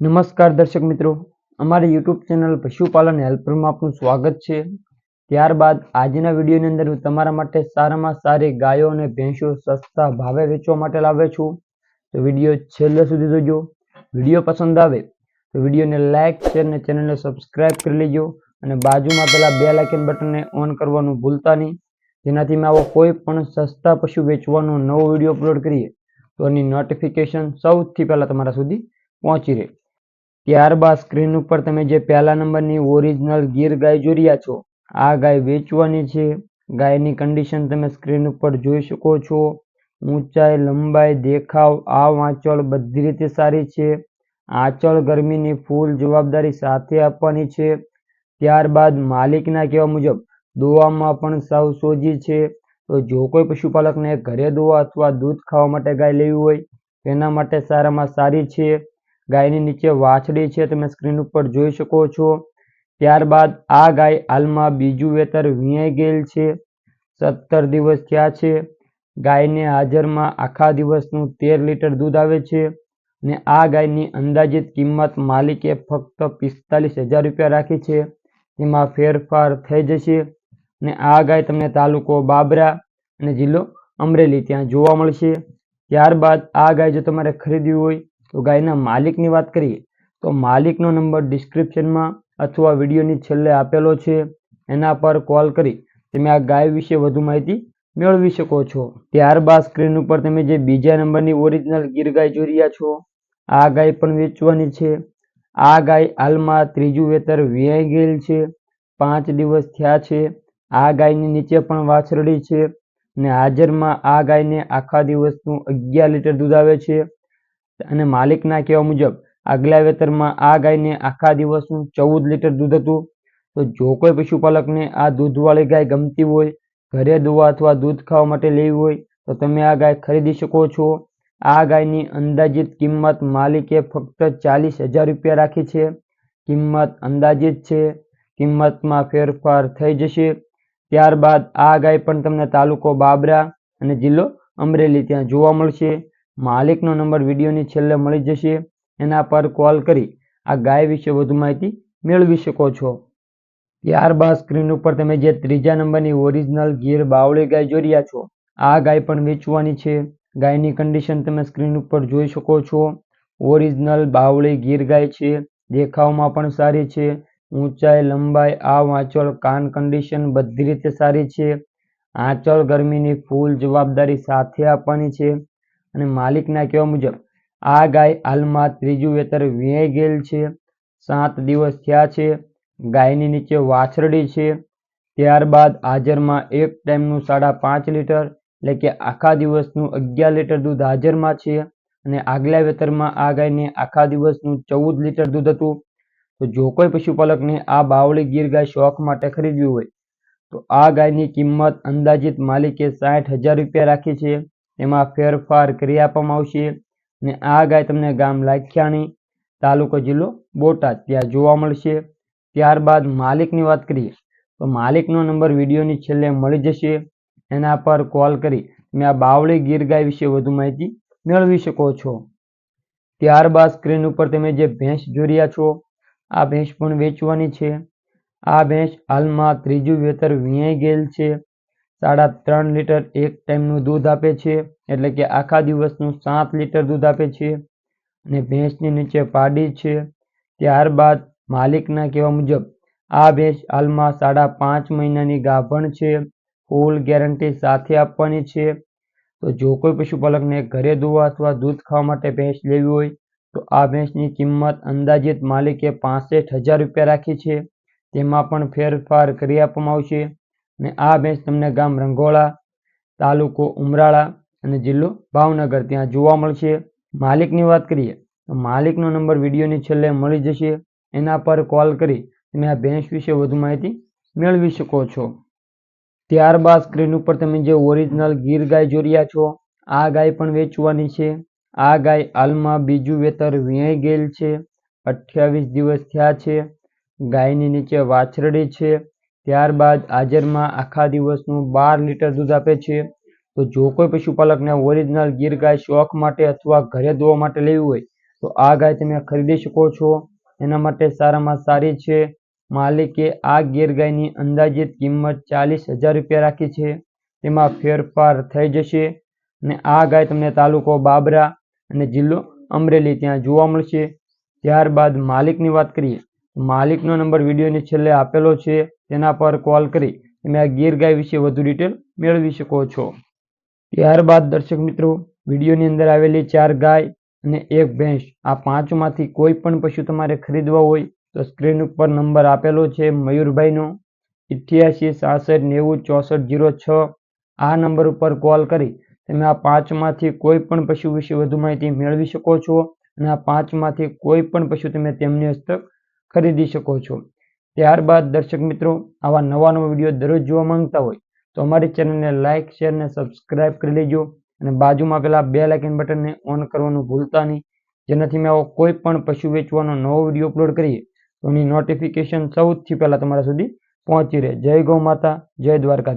નમસ્કાર દર્શક મિત્રો. અમારી યુટ્યુબ ચેનલ પશુપાલન હેલ્પરમાં આપનું સ્વાગત છે. ત્યારબાદ આજના વિડીયોની અંદર હું તમારા માટે સારામાં સારી ગાયો અને ભેંસો સસ્તા ભાવે વેચવા માટે લાવ્યો છું. તો વીડિયો છેલ્લે સુધી જોજો. વીડિયો પસંદ આવે તો વિડીયોને લાઇક શેર અને ચેનલને સબસ્ક્રાઇબ કરી લેજો અને બાજુમાં પેલા બે લાઇકન બટનને ઓન કરવાનું ભૂલતા નહીં. જેનાથી મેં આવો કોઈ પણ સસ્તા પશુ વેચવાનો નવો વીડિયો અપલોડ કરીએ તો એની નોટિફિકેશન સૌથી પહેલાં તમારા સુધી પહોંચી રહે. ત્યારબાદ સ્ક્રીન ઉપર તમે જે પહેલા નંબરની ઓરિજિનલ ગીર ગાય જોઈ રહ્યા છો, આ ગાય વેચવાની છે. ગાયની કન્ડિશન તમે સ્ક્રીન ઉપર જોઈ શકો છો. ઊંચાઈ, લંબાઈ, દેખાવ આ આંચળ બધી રીતે સારી છે. આંચળ ગરમીની ફૂલ જવાબદારી સાથે આપવાની છે. ત્યારબાદ માલિકના કહેવા મુજબ, દોવામાં પણ સાવ સોજી છે. તો જો કોઈ પશુપાલકને ઘરે દોવા અથવા દૂધ ખાવા માટે ગાય લેવી હોય, તેના માટે સારામાં સારી છે. ગાયની નીચે વાછડી છે, તમે સ્ક્રીન ઉપર જોઈ શકો છો. ત્યારબાદ આ ગાય હાલમાં બીજું વેતર વીણાઈ ગયેલ છે. સત્તર દિવસ થયા છે. ગાયને હાજરમાં આખા દિવસનું તેર લીટર દૂધ આવે છે ને આ ગાયની અંદાજિત કિંમત માલિકે ફક્ત પિસ્તાલીસ હજાર રૂપિયા રાખી છે. તેમાં ફેરફાર થઈ જશે ને આ ગાય તમને તાલુકો બાબરા અને જિલ્લો અમરેલી ત્યાં જોવા મળશે. ત્યારબાદ આ ગાય જો તમારે ખરીદવી હોય તો ગાયના માલિકની વાત કરીએ, તો માલિકનો નંબર ડિસ્ક્રિપ્શનમાં અથવા વિડીયોની છેલ્લે આપેલો છે. એના પર કોલ કરી તમે આ ગાય વિશે વધુ માહિતી મેળવી શકો છો. ત્યારબાદ સ્ક્રીન ઉપર તમે જે બીજા નંબરની ઓરિજિનલ ગીર ગાય જોઈ રહ્યા છો, આ ગાય પણ વેચવાની છે. આ ગાય હાલમાં ત્રીજું વેતર વ્યાઈ ગયેલ છે, પાંચ દિવસ થયા છે. આ ગાયની નીચે પણ વાછરડી છે ને હાજરમાં આ ગાયને આખા દિવસનું અગિયાર લીટર દૂધ આવે છે. અને માલિકના કહેવા મુજબ, આગલા વેતરમાં આ ગાયને આખા દિવસનું ચૌદ લીટર દૂધ હતું. તો જો કોઈ પશુપાલકને આ દૂધવાળી ગાય ગમતી હોય, ઘરે દોવા અથવા દૂધ ખાવા માટે લેવી હોય, તો તમે આ ગાય ખરીદી શકો છો. આ ગાયની અંદાજિત કિંમત માલિકે ફક્ત ચાલીસ હજાર રૂપિયા રાખી છે. કિંમત અંદાજિત છે. કિંમતમાં ફેરફાર થઈ જશે. ત્યારબાદ આ ગાય પણ તમને તાલુકો બાબરા અને જિલ્લો અમરેલી ત્યાં જોવા મળશે. માલિકનો નંબર વિડીયોની છેલ્લે મળી જશે. એના પર કોલ કરી આ ગાય વિશે વધુ માહિતી મેળવી શકો છો. ત્યારબાદ સ્ક્રીન ઉપર તમે જે ત્રીજા નંબરની ઓરિજિનલ ગીર બાવળી ગાય જોઈ રહ્યા છો, આ ગાય પણ વેચવાની છે. ગાયની કન્ડિશન તમે સ્ક્રીન ઉપર જોઈ શકો છો. ઓરિજિનલ બાવળી ગીર ગાય છે. દેખાવમાં પણ સારી છે. ઊંચાઈ, લંબાઈ આ વાંચળ કાન કન્ડિશન બધી રીતે સારી છે. આંચળ ગરમીની ફૂલ જવાબદારી સાથે આપવાની છે. અને માલિકના કહેવા મુજબ, આ ગાય હાલમાં ત્રીજું વેતર વીણાઈ ગયેલ છે, સાત દિવસ થયા છે, ગાયની નીચે વાછરડી છે, ત્યારબાદ હાજરમાં એક ટાઈમનું સાડા પાંચ લીટર, એટલે કે આખા દિવસનું અગિયાર લીટર દૂધ હાજરમાં છે, અને આગલા વેતરમાં આ ગાયને આખા દિવસનું ચૌદ લીટર દૂધ હતું. તો જો કોઈ પશુપાલકને આ બાવળી ગીર ગાય શોખ માટે ખરીદવી હોય, તો આ ગાયની કિંમત અંદાજિત માલિકે સાઠ હજાર રૂપિયા રાખી છે. એમાં ફેરફાર કરી આપવામાં આવશે. ને આ ગાય તમને ગામ લાખિયાણી તાલુકો જિલ્લો બોટાદ. ત્યાં જોવા મળશે. ત્યારબાદ માલિકની વાત કરીએ, તો માલિકનો નંબર વિડીયોની છેલ્લે મળી જશે. એના પર કોલ કરી તમે આ બાવળી ગીર ગાય વિશે વધુ માહિતી મેળવી શકો છો. ત્યારબાદ સ્ક્રીન ઉપર તમે જે ભેંસ જોઈ રહ્યા છો, આ ભેંસ પણ વેચવાની છે. આ ભેંસ હાલમાં ત્રીજું વેતર વીણાઈ ગયેલ છે. સાડા ત્રણ લીટર એક ટાઈમનું દૂધ આપે છે, એટલે કે આખા દિવસનું સાત લીટર દૂધ આપે છે. અને ભેંસની નીચે પાડી છે, ત્યારબાદ માલિકના કહેવા મુજબ, આ ભેંસ હાલમાં સાડા પાંચ મહિનાની ગાભણ છે, ફૂલ ગેરંટી સાથે આપવાની છે. તો જો કોઈ પશુપાલકને ઘરે દોવા અથવા દૂધ ખાવા માટે ભેંસ લેવી હોય, તો આ ભેંસની કિંમત અંદાજિત માલિકે પાસઠ હજાર રૂપિયા રાખી છે. તેમાં પણ ફેરફાર કરી આપવામાં આવશે. અને આ ભેંસ તમને ગામ રંગોળા, તાલુકો ઉમરાળા અને જિલ્લો ભાવનગર ત્યાં જોવા મળશે. માલિકની વાત કરીએ તો માલિકનો નંબર વિડીયોની છેલ્લે મળી જશે. એના પર કોલ કરી તમે આ ભેંસ વિશે વધુ માહિતી મેળવી શકો છો. ત્યારબાદ સ્ક્રીન ઉપર તમે જે ઓરિજિનલ ગીર ગાય જોઈ રહ્યા છો, આ ગાય પણ વેચવાની છે. આ ગાય હાલમાં બીજું વેતર વીણાઈ ગયેલ છે. અઠ્યાવીસ દિવસ થયા છે. ગાયની નીચે વાછરડી છે. ત્યારબાદ હાજરમાં આખા દિવસનું બાર લીટર દૂધ આપે છે. તો જો કોઈ પશુપાલકને ઓરિજિનલ ગીર ગાય શોખ માટે અથવા ઘરે દોવા માટે લેવી હોય, તો આ ગાય તમે ખરીદી શકો છો. એના માટે સારામાં સારી છે. માલિકે આ ગીર ગાયની અંદાજિત કિંમત ચાલીસ હજાર રૂપિયા રાખી છે. તેમાં ફેરફાર થઈ જશે અને આ ગાય તમને તાલુકો બાબરા અને જિલ્લો અમરેલી ત્યાં જોવા મળશે. ત્યારબાદ માલિકની વાત કરીએ માલિકનો નંબર વિડીયોની છેલ્લે આપેલો છે. તેના પર કોલ કરી તમે આ ગીર ગાય વિશે વધુ ડિટેલ મેળવી શકો છો. ત્યારબાદ દર્શક મિત્રો, વિડીયોની અંદર આવેલી ચાર ગાય અને એક ભેંસ, આ પાંચમાંથી કોઈ પણ પશુ તમારે ખરીદવા હોય તો સ્ક્રીન ઉપર નંબર આપેલો છે મયુરભાઈનો, ઇઠ્યાસી, સાસઠ, નેવું, ચોસઠ, જીરો છ. આ નંબર ઉપર કોલ કરી તમે આ પાંચમાંથી કોઈ પણ પશુ વિશે વધુ માહિતી મેળવી શકો છો અને આ પાંચમાંથી કોઈ પણ પશુ તમે તેમની હસ્તક ખરીદી શકો છો. ત્યારબાદ દર્શક મિત્રો, આવા નવા નવા વીડિયો દરરોજ જોવા માંગતા હોય, તો અમારી ચેનલને લાઇક શેર અને સબસ્ક્રાઇબ કરી લેજો અને બાજુમાં પેલા બે લાઇકન બટનને ઓન કરવાનું ભૂલતા નહીં. જેનાથી મેં આવો કોઈ પણ પશુ વેચવાનો નવો વીડિયો અપલોડ કરીએ, તો એની નોટિફિકેશન સૌથી પહેલાં તમારા સુધી પહોંચી રહે. જય ગૌ માતા, જય દ્વારકાધીશ.